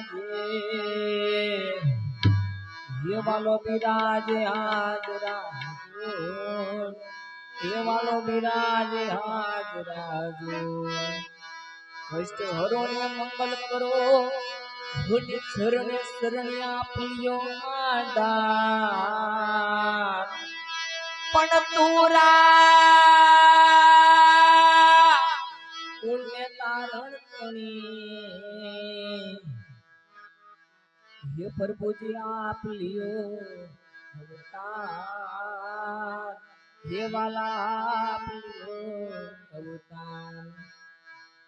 બિરાજે હે વાલો બિરાજે હાજરા જો હે વાલો બિરાજે હાજરા કષ્ટ હરો ને મંગલ કરો. ભૂલ શરણે શરણે આપ્યો પણ તુરા પ્રભુજી આપ લ્યો. અવતાર. હે વાલા આપ લ્યો. અવતાર.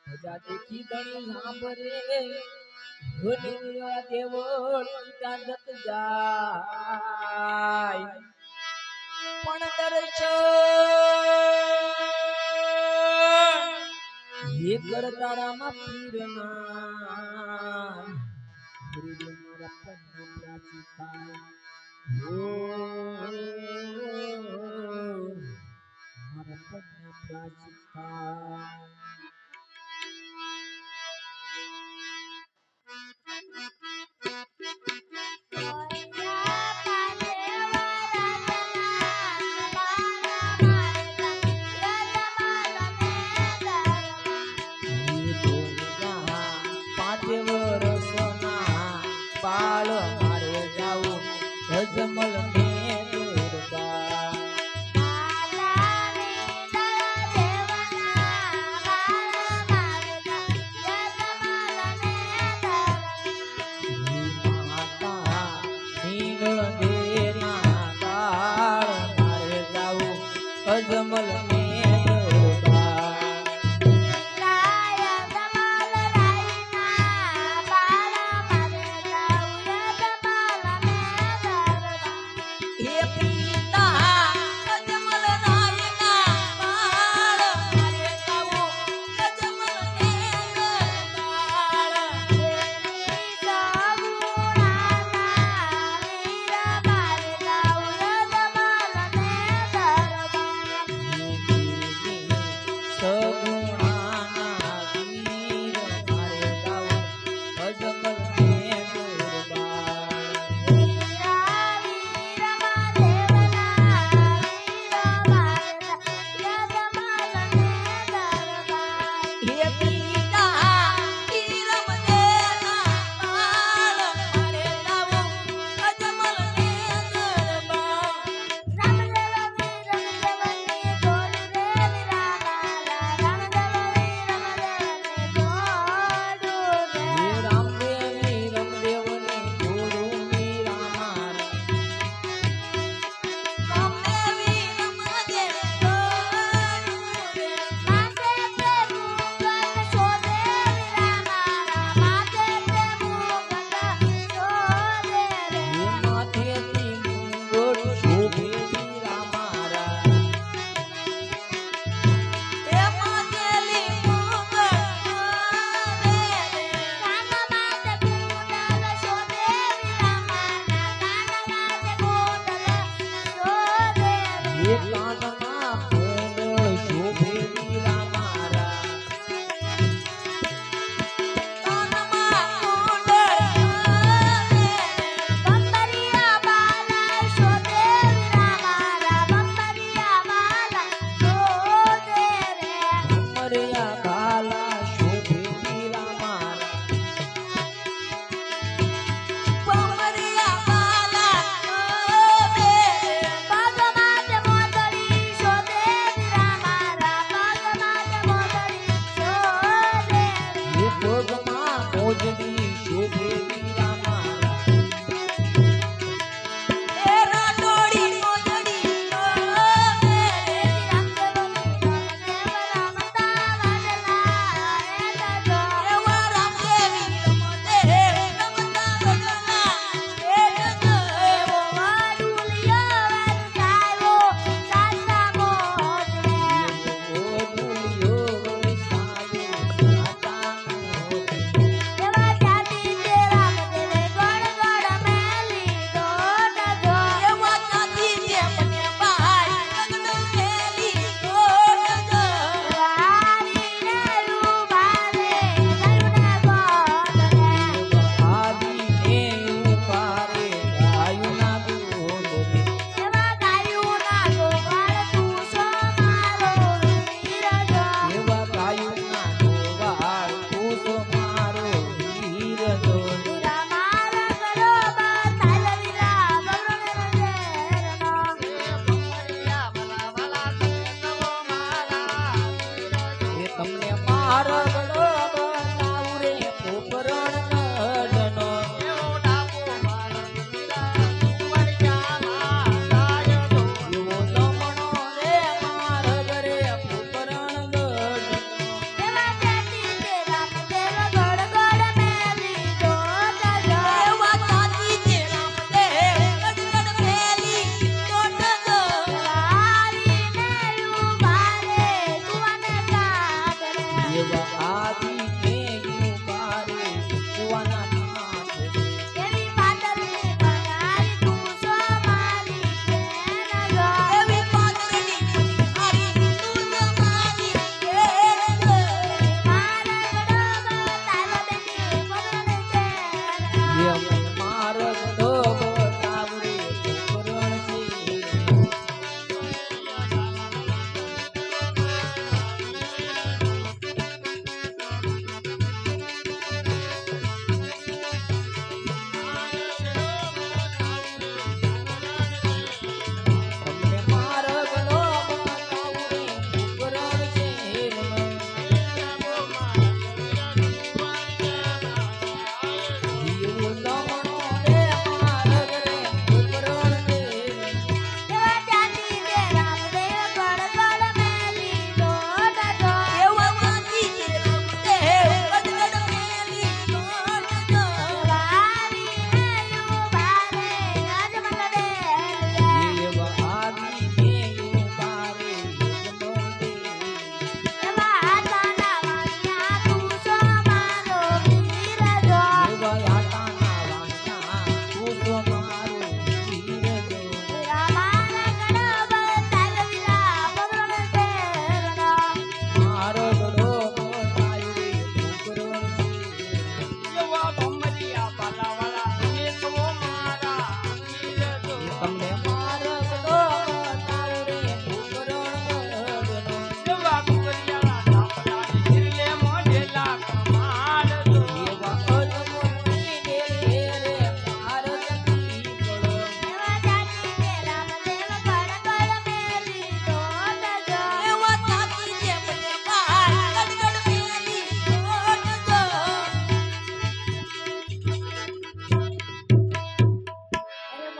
પ્રજા દેખી ગણી સાંભળે. ભૂલ્યો દેવો જાગત જાય. પણ દર્શન હે કરતારામાં પીરના. ಗುರುವಿನರಪ್ಪನ್ನು ಪ್ರಾರ್ಥಿಸ್ತಾಳೆ ನರಪ್ಪನ್ನು ಪ್ರಾರ್ಥಿಸ್ತಾಳೆ અજમલ ને દુર્ગા માતા Here